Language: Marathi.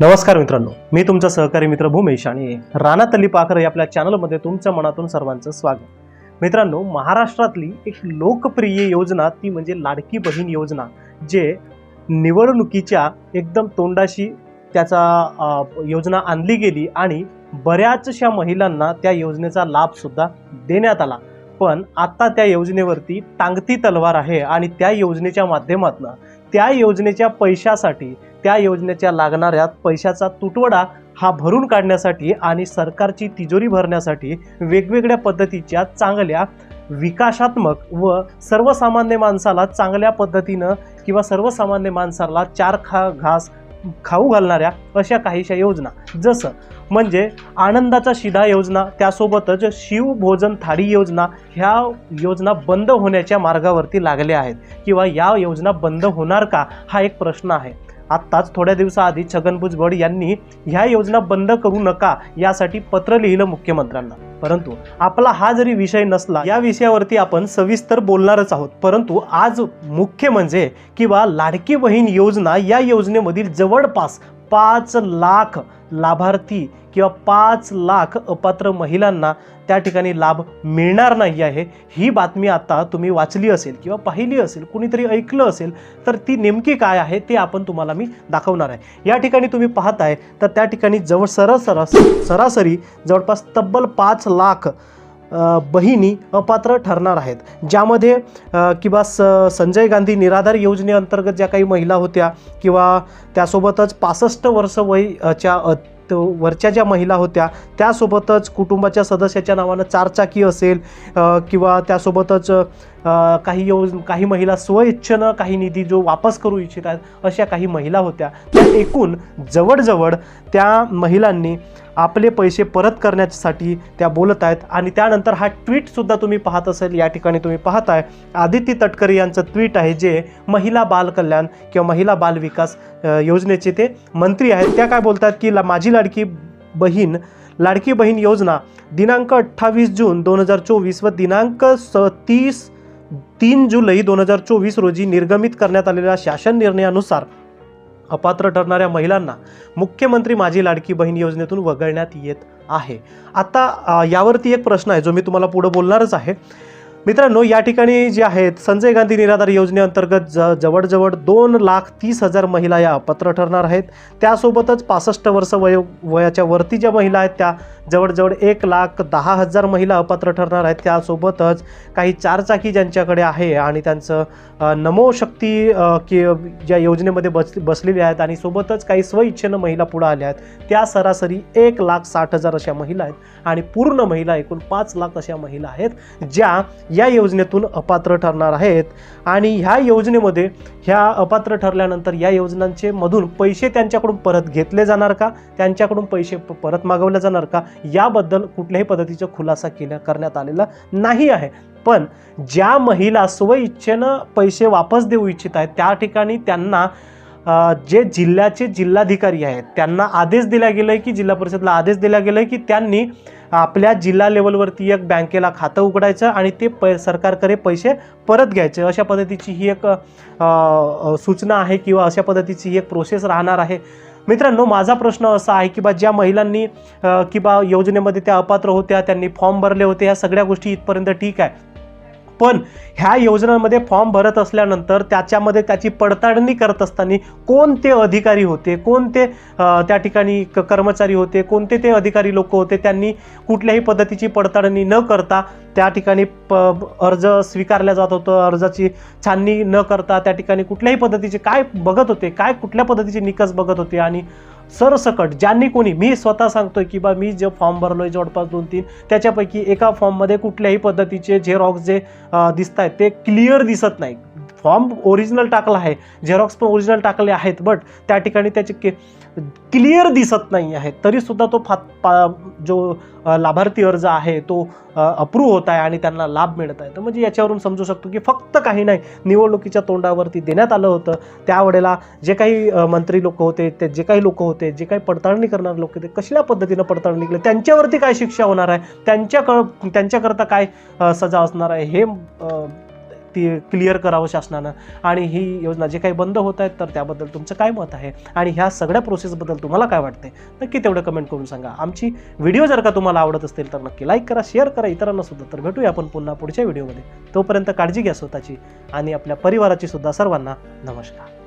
नमस्कार मित्रांनो मी तुमचा सहकारी मित्र भूमेश आणि राणा तल्ली पाखर आपल्या चॅनलमध्ये तुमच्या मनातून सर्वांचं स्वागत. मित्रांनो महाराष्ट्रातली एक लोकप्रिय योजना ती म्हणजे लाडकी बहीण योजना जे निवडणुकीच्या एकदम तोंडाशी त्याचा योजना आणली गेली आणि बऱ्याचशा महिलांना त्या योजनेचा लाभसुद्धा देण्यात आला. पण आता त्या योजनेवरती टांगती तलवार आहे आणि त्या योजनेच्या माध्यमातून त्या योजनेच्या पैशासाठी त्या योजनेच्या लागणाऱ्या पैशाचा तुटवडा हा भरून काढण्यासाठी आणि सरकारची तिजोरी भरण्यासाठी वेगवेगळ्या पद्धतीच्या चांगल्या विकासात्मक व सर्वसामान्य माणसाला चांगल्या पद्धतीनं किंवा सर्वसामान्य माणसाला चार खा घास खाऊ घालणाऱ्या अशा काहीशा योजना. जसं म्हणजे आनंदाचा शिधा योजना त्यासोबतच शिवभोजन थाळी योजना ह्या योजना बंद होण्याच्या मार्गावरती लागल्या आहेत. किंवा या योजना बंद होणार का? हा एक प्रश्न आहे. आत्ताच थोड्या दिवसाआधी छगन भुजबळ यांनी ह्या योजना बंद करू नका यासाठी पत्र लिहिलं मुख्यमंत्र्यांना. परंतु आपला हा जरी विषय नसला या विषयावरती आपण सविस्तर बोलणारच आहोत. परंतु आज मुख्य म्हणजे किंवा लाडकी बहीण योजना या योजनेमधील जवळपास पाच लाख लाभार्थी किंवा पाच लाख अपात्र महिलांना त्या ठिकाणी लाभ मिळणार नाही आहे. ही बातमी आता तुम्ही वाचली असेल किंवा पाहिली असेल कुणीतरी ऐकलं असेल तर ती नेमकी काय आहे ते आपण तुम्हाला मी दाखवणार आहे. या ठिकाणी तुम्ही पाहताय तर त्या ठिकाणी जवळ सरसरास सरासरी जवळपास तब्बल पाच लाख बहिणी अपात्र ठरणार आहेत. ज्यामध्ये किंवा स संजय गांधी निराधार योजनेअंतर्गत ज्या काही महिला होत्या किंवा त्यासोबतच पासष्ट वर्ष वयच्या तो वरच्या ज्या महिला होत्या त्यासोबतच कुटुंबाच्या सदस्याच्या नावानं चारचाकी असेल किंवा त्यासोबतच काही योज काही महिला स्वइच्छेनं काही निधी जो वापस करू इच्छितात आहेत अशा काही महिला होत्या. त्या एकूण जवळजवळ त्या महिलांनी आपले पैसे परत करण्यासाठी त्या बोलत आहेत आणि त्यानंतर हा ट्विटसुद्धा तुम्ही पाहत असेल या ठिकाणी तुम्ही पाहताय. आदिती तटकरे यांचं ट्विट आहे जे महिला बाल कल्याण किंवा महिला बाल विकास योजनेचे ते मंत्री आहेत. त्या काय बोलतात की ला- माझी लाडकी बहीण लाडकी बहीण योजना दिनांक अठ्ठावीस जून दोन हजार चोवीस व दिनांक स तीस तीन जुलै दोन हजार चोवीस रोजी निर्गमित करण्यात आलेल्या शासन निर्णयानुसार अपात्र ठरणाऱ्या महिलांना मुख्यमंत्री माझी लाडकी बहीण योजनेतून वगळण्यात येत आहे. आता यावरती एक प्रश्न आहे जो मी तुम्हाला पुढं बोलणारच आहे. मित्रांनो या ठिकाणी जे आहेत संजय गांधी निराधार योजनेअंतर्गत ज जवळजवळ दोन लाख तीस हजार महिला या अपात्र ठरणार आहेत. त्यासोबतच पासष्ट वर्ष वय वयाच्या वरती ज्या महिला आहेत त्या जवळजवळ एक लाख दहा हजार महिला अपात्र ठरणार आहेत. त्यासोबतच काही चारचाकी ज्यांच्याकडे आहे आणि त्यांचं नमो शक्ती की ज्या योजनेमध्ये बस बसलेल्या आहेत आणि सोबतच काही स्वइच्छेनं महिला पुढे आल्या आहेत त्या सरासरी एक लाख साठ हजार अशा महिला आहेत. आणि पूर्ण महिला एकूण पाच लाख अशा महिला आहेत ज्या या योजनेतून अपात्र ठरणार आहेत. आणि ह्या योजनेमध्ये ह्या अपात्र ठरल्यानंतर या योजनांचे मधून पैसे त्यांच्याकडून परत घेतले जाणार का? त्यांच्याकडून पैसे प- परत मागवले जाणार का? याबद्दल कुठल्याही पद्धतीचा खुलासा केला करण्यात आलेला नाही आहे. पण ज्या महिला स्वइच्छेनं पैसे वापस देऊ इच्छित आहेत त्या ठिकाणी त्यांना जे जिल्ह्याचे जिल्हाधिकारी आहेत त्यांना आदेश दिला गेला आहे की जिल्हा परिषदला आदेश दिला गेला आहे की त्यांनी आपल्या जिल्हा लेवलवरती एक बँकेला खातं उघडायचं आणि ते पै सरकारकडे पैसे परत घ्यायचे. अशा पद्धतीची ही एक सूचना आहे किंवा अशा पद्धतीची ही एक प्रोसेस राहणार आहे. मित्रांनो माझा प्रश्न असा आहे की बा ज्या महिलांनी की बा योजनेमध्ये त्या अपात्र होत्या त्यांनी फॉर्म भरले होते ह्या सगळ्या गोष्टी इथपर्यंत ठीक आहे. पण ह्या योजनांमध्ये फॉर्म भरत असल्यानंतर त्याच्यामध्ये त्याची पडताळणी करत असताना कोणते अधिकारी होते कोणते त्या ठिकाणी क कर्मचारी होते कोणते ते अधिकारी लोक होते त्यांनी कुठल्याही पद्धतीची पडताळणी न करता त्या ठिकाणी प अर्ज स्वीकारला जात होतं अर्जाची छाननी न करता त्या ठिकाणी कुठल्याही पद्धतीचे काय बघत होते काय कुठल्या पद्धतीचे निकष बघत होते आणि सरसकट ज्यांनी कोणी मी स्वतः सांगतोय की बा मी जे फॉर्म भरलो आहे जवळपास दोन तीन त्याच्यापैकी एका फॉर्ममध्ये कुठल्याही पद्धतीचे झेरॉक्स जे दिसत आहेत ते क्लिअर दिसत नाही फॉर्म ओरिजिनल टाकला आहे झेरॉक्स पण ओरिजिनल टाकले आहेत बट त्या ठिकाणी त्याचे के क्लिअर दिसत नाही आहे. तरीसुद्धा तो फा पा जो लाभार्थी अर्ज आहे तो अप्रूव्ह होत आहे आणि त्यांना लाभ मिळत आहे. तर म्हणजे याच्यावरून समजू शकतो की फक्त काही नाही निवडणुकीच्या तोंडावरती देण्यात आलं होतं. त्यावेळेला जे काही मंत्री लोक होते ते जे काही लोक होते जे काही पडताळणी करणारे लोक होते कशल्या पद्धतीनं पडताळणी केली? त्यांच्यावरती काय शिक्षा होणार आहे? त्यांच्या त्यांच्याकरता काय सजा असणार आहे? हे ती क्लिअर करावं शासनानं. आणि ही योजना जे काही बंद होत आहेत तर त्याबद्दल तुमचं काय मत आहे? आणि ह्या सगळ्या प्रोसेसबद्दल तुम्हाला काय वाटते नक्की तेवढं कमेंट करून सांगा. आमची व्हिडिओ जर का तुम्हाला आवडत असतील तर नक्की लाईक करा शेअर करा इतरांना सुद्धा. तर भेटूया आपण पुन्हा पुढच्या व्हिडिओमध्ये तोपर्यंत काळजी घ्या स्वतःची आणि आपल्या परिवाराची सुद्धा सर्वांना नमस्कार.